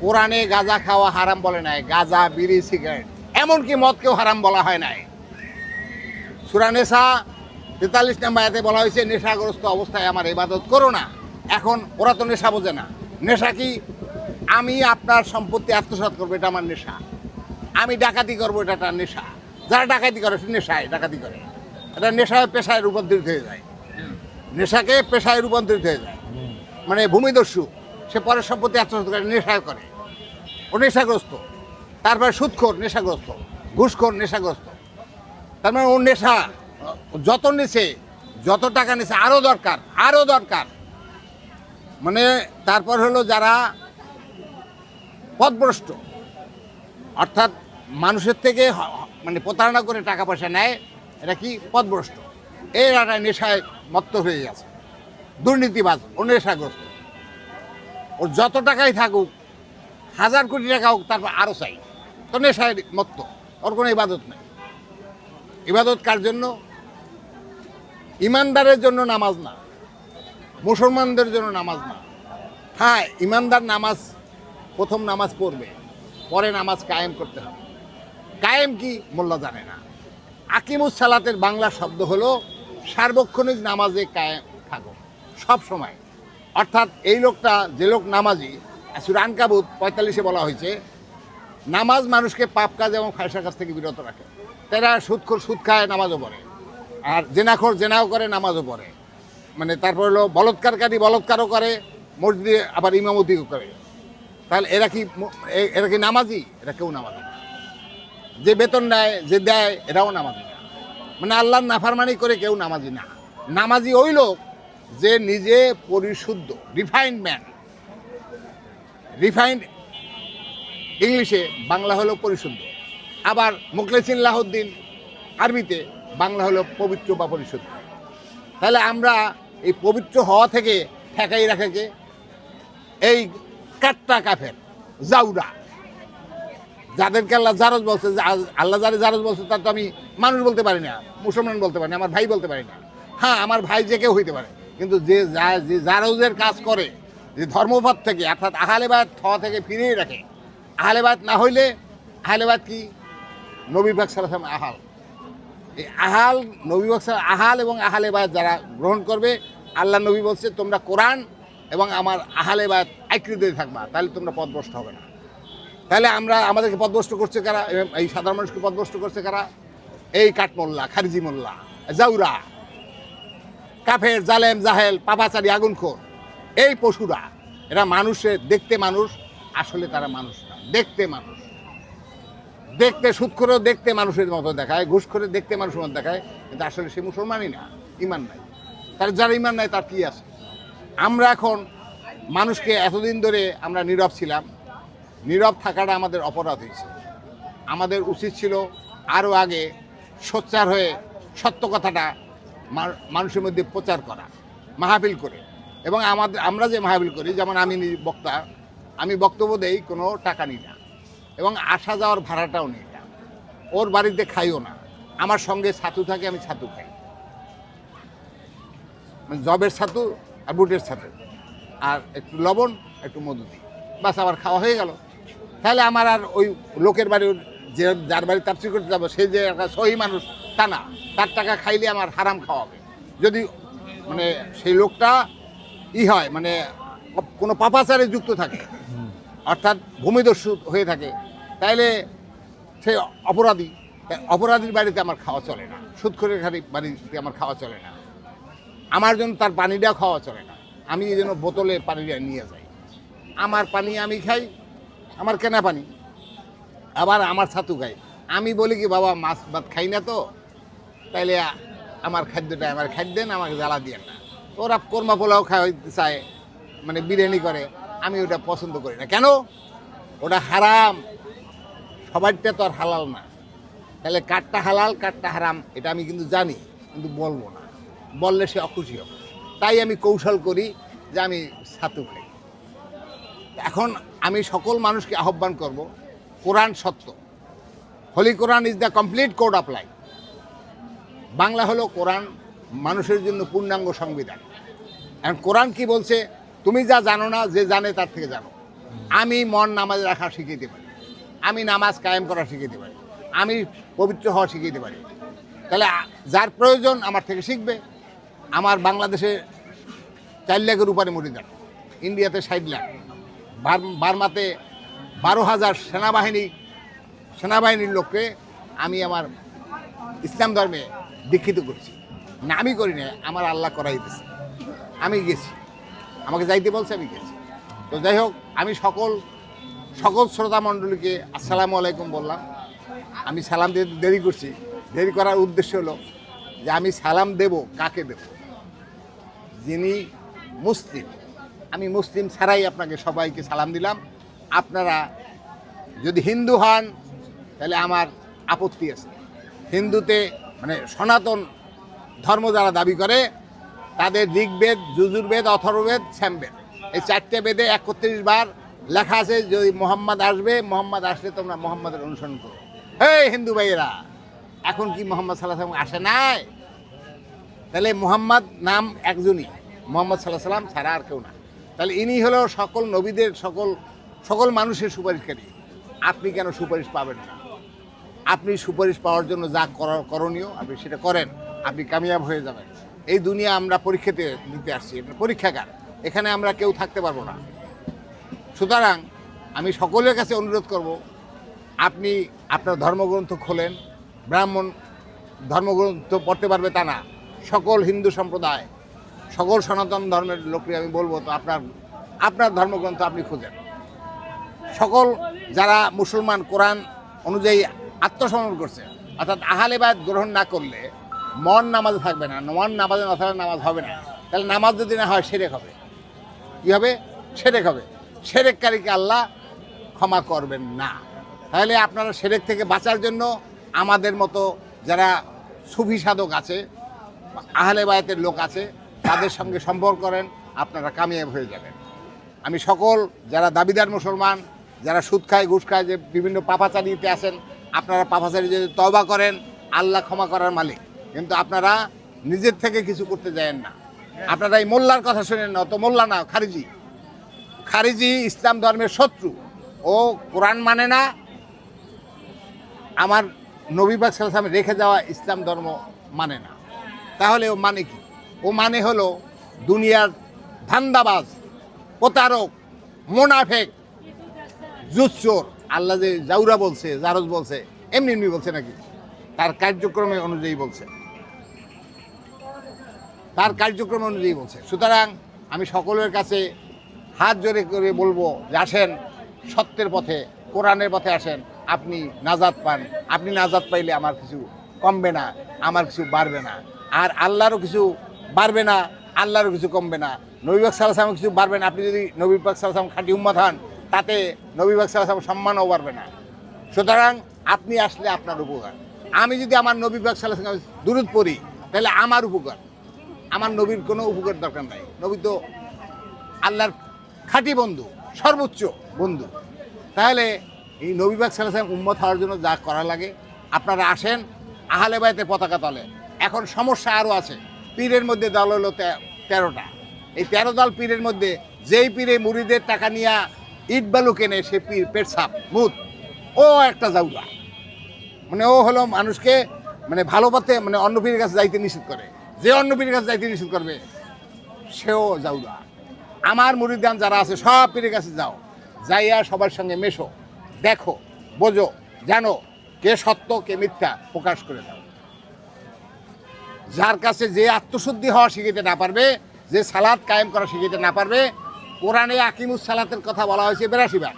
কোরআনে গাঁজা খাওয়া হারাম বলে নাই, গাঁজা, বিড়ি, সিগারেট। এমনকি মদকেও হারাম বলা হয় নাই। সুরা নেশা তেতাল্লিশ নম্বর আয়াতে বলা হয়েছে, নেশাগ্রস্ত অবস্থায় আমার ইবাদত করো না। এখন ওরা তো নেশা বোঝে না। নেশা কি? আমি আপনার সম্পত্তি আত্মসাৎ করব, এটা আমার নেশা। আমি ডাকাতি করব, এটা একটা নেশা। যারা ডাকাতি করে, সে নেশায় ডাকাতি করে। এটা নেশায় পেশায় রূপান্তরিত হয়ে যায়। নেশাকে পেশায় রূপান্তরিত হয়ে যায়। মানে ভূমিদস্যু। সে পরের সম্পত্তি আত্মসাৎ করে, নেশায় করে। ও নেশাগ্রস্ত। তারপরে সুদখোর নেশাগ্রস্ত। ঘুষখোর, নেশাগ্রস্ত। তার মানে ওর নেশা, যত নিছে, যত টাকা নিছে আরও দরকার আরও দরকার। মানে তারপর হলো যারা পথভ্রষ্ট অর্থাৎ মানুষের থেকে মানে প্রতারণা করে টাকা পয়সা নেয় এটা কি? পথভ্রষ্ট এরা নেশায় মত্ত হয়ে গেছে। দুর্নীতিবাজ ও নেশাগ্রস্ত ওর যত টাকাই থাকুক, হাজার কোটি টাকা হোক, তারপর আরও চাই। তো নেশায় মত্ত, ওর কোনো ইবাদত নেই। ইবাদত কার জন্য? ইমানদারের জন্য নামাজ না। মুসলমানদের জন্য নামাজ না। হ্যাঁ ইমানদার নামাজ, প্রথম নামাজ পড়বে, পরে নামাজ কায়েম করতে হবে। কায়েম কি? মোল্লা জানে না। আকিমুস সালাতের বাংলা শব্দ হলো সার্বক্ষণিক নামাজে কায়েম থাকো, সব সময়। অর্থাৎ এই লোকটা, যে লোক নামাজি, সুরান কাবুত পঁয়তাল্লিশে বলা হয়েছে, নামাজ মানুষকে পাপ কাজ এবং ফায়সার কাছ থেকে বিরত রাখে। তারা সুদখোর, সুদ খায়, নামাজও পড়ে। আর জেনাখোর, জেনাও করে, নামাজও পড়ে। মানে তারপর হলো বলৎকারকারী বলৎকারও করে, মসজিদে আবার ইমামতিও করে। তাহলে এরা কি এরা কি নামাজি? এরা কেউ নামাজি না। যে বেতন নেয় যে দেয়, এরাও নামাজি না। মানে আল্লাহর নাফারমানি করে কেউ নামাজি না। নামাজি ওই লোক যে নিজে পরিশুদ্ধ রিফাইন্ড ম্যান রিফাইন্ড ইংলিশে বাংলা হলো পরিশুদ্ধ। আবার মুখলেসিন লাহুদ্দিন আরবিতে বাংলা হলো পবিত্র বা পরিশুদ্ধ। তাহলে আমরা এই পবিত্র হওয়া থেকে ঠেকাই রাখে কে? এই কাট্টা কাফের, জাউরা। যাদেরকে আল্লাহ জারজ বলছে আল্লাহ যারে জারজ বলছে, তার তো আমি মানুষ বলতে পারি না, মুসলমান বলতে পারি না, আমার ভাই বলতে পারি না। হ্যাঁ আমার ভাই যে কেউ হইতে পারে। কিন্তু যে যা- জারজের কাজ করে, যে ধর্মপথ থেকে, অর্থাৎ আহালেবাদ থ থেকে ফিরিয়ে রাখে আহালেবাদ না হইলে আহালেবাদ কি? নবী বাক সালাম আহাল। এই আহাল, নবী বাক আহাল এবং আহালেবাদ যারা গ্রহণ করবে আল্লাহ নবী বলছে, তোমরা কোরআন এবং আমার আহালেবাদ আইকৃতি থাকবা, তাহলে তোমরা পথভ্রষ্ট হবে না। তাহলে আমরা, আমাদেরকে পদভস্ত করছে কারা? এই সাধারণ মানুষকে পদভস্ত করছে কারা? এই কাঠমোল্লা, খারিজি মোল্লা, জাউরা কাফের, জালেম, জাহেল, পাপাচারি আগুনখোর এই পশুরা, এরা মানুষের দেখতে মানুষ, আসলে তারা মানুষ না। দেখতে মানুষ। দেখতে সুদ করেও দেখতে মানুষের মতো দেখায়, ঘুষ করে দেখতে মানুষের মতো দেখায়, কিন্তু আসলে সে মুসলমানই না, ইমান নাই। তার যার ইমান নাই, তার কি আছে? আমরা এখন মানুষকে এতদিন ধরে আমরা নীরব ছিলাম। নীরব থাকাটা আমাদের অপরাধ হয়েছে। আমাদের উচিত ছিল আরও আগে সোচ্চার হয়ে সত্য কথাটা মানুষের মধ্যে প্রচার করা, মাহফিল করে। এবং আমাদের আমরা যে মাহফিল করি, যেমন আমি বক্তা, আমি বক্তব্য দেই, কোনো টাকা নিই না। এবং আসা যাওয়ার ভাড়াটাও নিই না। ওর বাড়িতে খাইও না। আমার সঙ্গে ছাতু থাকে, আমি ছাতু খাই। মানে জবের ছাতু আর বুটের ছাতু। আর একটু লবণ, একটু মধু দিই। বাস আবার খাওয়া হয়ে গেল। তাহলে আমার আর ওই লোকের বাড়ি যে, যার বাড়ি তাপসি করতে যাব, সে যে একটা সহি মানুষ তা না, তার টাকা খাইলে আমার হারাম খাওয়াবে। যদি মানে সেই লোকটা ই হয় মানে কোনো পাপাচারে যুক্ত থাকে, অর্থাৎ ভূমিদস্যু হয়ে থাকে, তাইলে সে অপরাধী অপরাধীর বাড়িতে আমার খাওয়া চলে না। সুৎখরের খালি বাড়িতে আমার খাওয়া চলে না। আমার জন্য তার পানিটা খাওয়া চলে না। আমি এই জন্য বোতলে পানিটা নিয়ে যাই। আমার পানি আমি খাই, আমার কেনা পানি। আবার আমার ছাতু খাই। আমি বলি কি, বাবা, মাছ ভাত খাই না তো? তাইলে আমার খাদ্যটা, আমার খাদ্য দেন, আমাকে জ্বালা দিয়ে না। ওরা কোরমা পোলাও খাওয়াইতে চায় মানে বিরিয়ানি করে। আমি ওটা পছন্দ করি না। কেন? ওটা হারাম। সবারটা তো আর হালাল না। তাহলে কাঠটা হালাল কাঠটা হারাম, এটা আমি কিন্তু জানি, কিন্তু বলব না। বললে সে অখুশি হবে। তাই আমি কৌশল করি যে আমি ছাতু খাই। এখন আমি সকল মানুষকে আহ্বান করব, কোরআন সত্য। Holy Quran is the complete code of life Bangla হলো কোরআন, মানুষের জন্য পূর্ণাঙ্গ সংবিধান। এখন কোরআন কি বলছে? তুমি যা জানো না, যে জানে তার থেকে জানো। আমি মন নামাজ রাখা শিখিয়ে পারি। আমি নামাজ কায়েম করা শিখিয়ে পারি। আমি পবিত্র হওয়া শিখিয়ে পারি। তাহলে যার প্রয়োজন আমার থেকে শিখবে। আমার বাংলাদেশে চার লাখের উপরে মরিদান। ইন্ডিয়াতে ষাট লাখ। বার- বার্মাতে বারো হাজার সেনাবাহিনী সেনাবাহিনীর লোককে আমি আমার ইসলাম ধর্মে দীক্ষিত করেছি। না, আমি করি না আমার আল্লাহ করাই আমি গেছি। আমাকে যাইতে বলছে, আমি গেছি। তো যাই হোক, আমি সকল সকল শ্রোতা মণ্ডলীকে আসসালামু আলাইকুম বললাম। আমি সালাম দিতে দেরি করছি। দেরি করার উদ্দেশ্য হলো যে আমি সালাম দেব, কাকে দেব? যিনি মুসলিম। আমি মুসলিম ছাড়াই আপনাকে সবাইকে সালাম দিলাম। আপনারা যদি হিন্দু হন, তাহলে আমার আপত্তি আছে। হিন্দুতে মানে সনাতন ধর্ম যারা দাবি করে, তাদের ঋগ্বেদ, যজুর্বেদ, অথর্ববেদ, শ্যামবেদ। এই চারটে বেদে একত্রিশ বার লেখা আছে, যদি মোহাম্মদ আসবে, মোহাম্মদ আসলে তোমরা মোহাম্মদের অনুসরণ করো। এই হিন্দু ভাইয়েরা, এখন কি মোহাম্মদ সাল্লাহ সাল্লাম আসে নাই? তাহলে মোহাম্মদ নাম একজনই, মোহাম্মদ সাল্লাহ সাল্লাম ছাড়া আর কেউ না। তাহলে ইনি হলো সকল নবীদের, সকল সকল মানুষের সুপারিশকারী। আপনি কেন সুপারিশ পাবেন না? আপনি সুপারিশ পাওয়ার জন্য যা করা- করণীয় আপনি সেটা করেন, আপনি কামিয়াব হয়ে যাবেন। এই দুনিয়া আমরা পরীক্ষাতে দিতে আসছি পরীক্ষাগার। এখানে আমরা কেউ থাকতে পারব না। সুতরাং আমি সকলের কাছে অনুরোধ করব, আপনি আপনার ধর্মগ্রন্থ খোলেন, ব্রাহ্মণ ধর্মগ্রন্থ পড়তে পারবে তা না। সকল হিন্দু সম্প্রদায়, সকল সনাতন ধর্মের লোককে আমি বলব, তো আপনার আপনার ধর্মগ্রন্থ আপনি খুঁজেন। সকল যারা মুসলমান কোরআন অনুযায়ী আত্মসমর্পণ করছে। অর্থাৎ আহালেবাদ গ্রহণ না করলে মন নামাজে থাকবে না, মন নামাজে না থাকলে নামাজ হবে না। তাহলে নামাজ যদি না হয়, সেরেক হবে। কী হবে? সেরেক হবে। সেরেককারীকে আল্লাহ ক্ষমা করবেন না। তাহলে আপনারা সেরেক থেকে বাঁচার জন্য আমাদের মতো যারা সুফি সাধক আছে আহলে বায়াতের লোক আছে, তাদের সঙ্গে সম্পর্ক করেন, আপনারা কামিয়াব হয়ে যাবেন। আমি সকল যারা দাবিদার মুসলমান, যারা সুদ খায়, ঘুষ খায়, যে বিভিন্ন পাপাচারিতে আছেন আপনারা পাপাচারি যদি তবা করেন, আল্লাহ ক্ষমা করার মালিক। কিন্তু আপনারা নিজের থেকে কিছু করতে যায়েন না। আপনারা এই মোল্লার কথা শুনেন না, অত মোল্লা না, খারিজি। খারিজি ইসলাম ধর্মের শত্রু। ও কোরআন মানে না, আমার নবীবাগ সালাম রেখে যাওয়া ইসলাম ধর্ম মানে না। তাহলে ও মানে কি? ও মানে হলো দুনিয়ার ধান্দাবাজ, প্রতারক, মোনাফেক জুচ্চোর আল্লাহ যে জাউরা বলছে, জারজ বলছে, এমনি এমনি বলছে নাকি? তার কার্যক্রমে অনুযায়ী বলছে। তার কার্যক্রম অনুযায়ী বলছে। সুতরাং আমি সকলের কাছে হাত জোরে করে বলব যে আসেন, সত্যের পথে, কোরআনের পথে আসেন, আপনি নাজাদ পান। আপনি নাজাদ পাইলে আমার কিছু কমবে না, আমার কিছু বাড়বে না। আর আল্লাহরও কিছু বাড়বে না, আল্লাহরও কিছু কমবে না। নবীবাগ সালাম কিছু বাড়বে না। আপনি যদি নবীবাগ সালাম খাঁটি হন তাতে নবীবাগ সালাম সম্মানও বাড়বে না। সুতরাং আপনি আসলে আপনার উপকার। আমি যদি আমার নবীবাগ সালাম দূরত পড়ি, তাহলে আমার উপকার। আমার নবীর কোনো উপকার দরকার নাই। নবী তো আল্লাহর খাঁটি বন্ধু, সর্বোচ্চ বন্ধু। তাহলে এই নবীবাগ সালাম উম্মত হওয়ার জন্য যা করা লাগে, আপনারা আসেন আহলে বায়তে পতাকা তলে। এখন সমস্যা আরও আছে। পীরের মধ্যে দল হলো তেরোটা। এই তেরো দল পীরের মধ্যে যেই পীরে মুড়িদের টাকা নিয়ে ইট বালু কেনে সে পেট সাপ মুত ও একটা জাউলা মানে ও হলো মানুষকে মানে ভালো মানে অন্য পীরের কাছে যাইতে নিষেধ করে। যে অন্য পীরের কাছে যাইতে নিষেধ করবে, সেও জাউলা আমার মুরিদান যারা আছে, সব পীরের কাছে যাও। যাইয়া সবার সঙ্গে মেশো, দেখো, বোঝো, জানো কে সত্য, কে মিথ্যা প্রকাশ করে দাও। যার কাছে যে আত্মশুদ্ধি হওয়া শিখিতে না পারবে, যে সালাদ কায়েম করা শিখিতে না পারবে কোরআনে আকিমুস সালাতের কথা বলা হয়েছে বেরাশি বার।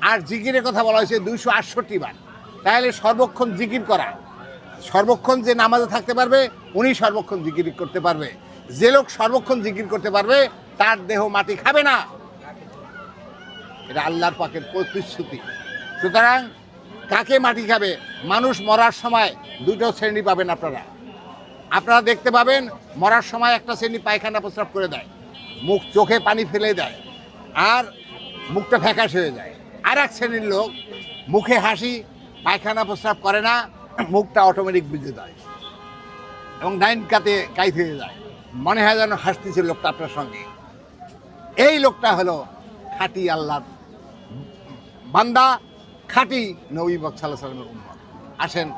আর জিকিরের কথা বলা হয়েছে দুইশো আটষট্টি বার। তাহলে সর্বক্ষণ জিকির করা। সর্বক্ষণ যে নামাজে থাকতে পারবে, উনি সর্বক্ষণ জিকির করতে পারবে। যে লোক সর্বক্ষণ জিকির করতে পারবে, তার দেহ মাটি খাবে না। এটা আল্লাহর পাকের প্রতিশ্রুতি। সুতরাং কাকে মাটি খাবে? মানুষ মরার সময় দুটো শ্রেণি পাবেন আপনারা। আপনারা দেখতে পাবেন, মরার সময় একটা শ্রেণি পায়খানা প্রস্রাব করে দেয়। মুখ চোখে পানি ফেলে দেয় আর মুখটা ফ্যাকাশ হয়ে যায়। আর এক শ্রেণির লোক মুখে হাসি, পায়খানা প্রস্রাব করে না, মুখটা অটোমেটিক বুঝে দেয় এবং ডাইন কাতে কাইত হয়ে যায়। মনে হয় যেন হাসতেছে লোকটা আপনার সঙ্গে। এই লোকটা হলো খাঁটি আল্লাহ বান্দা খাঁটি নবী বক সাল্লাহ সাল্লামের উম্মত। আসেন,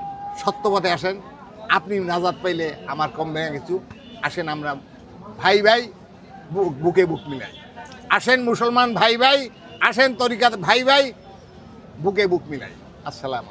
সত্যপথে আসেন। আপনি নাজাদ পাইলে আমার কম ভেঙে কিছু। আসেন আমরা ভাই ভাই বুক- বুকে মিলাই আসেন মুসলমান ভাই ভাই, আসেন তরিকাত ভাই ভাই, বুকে বুক মিলাই আসসালাম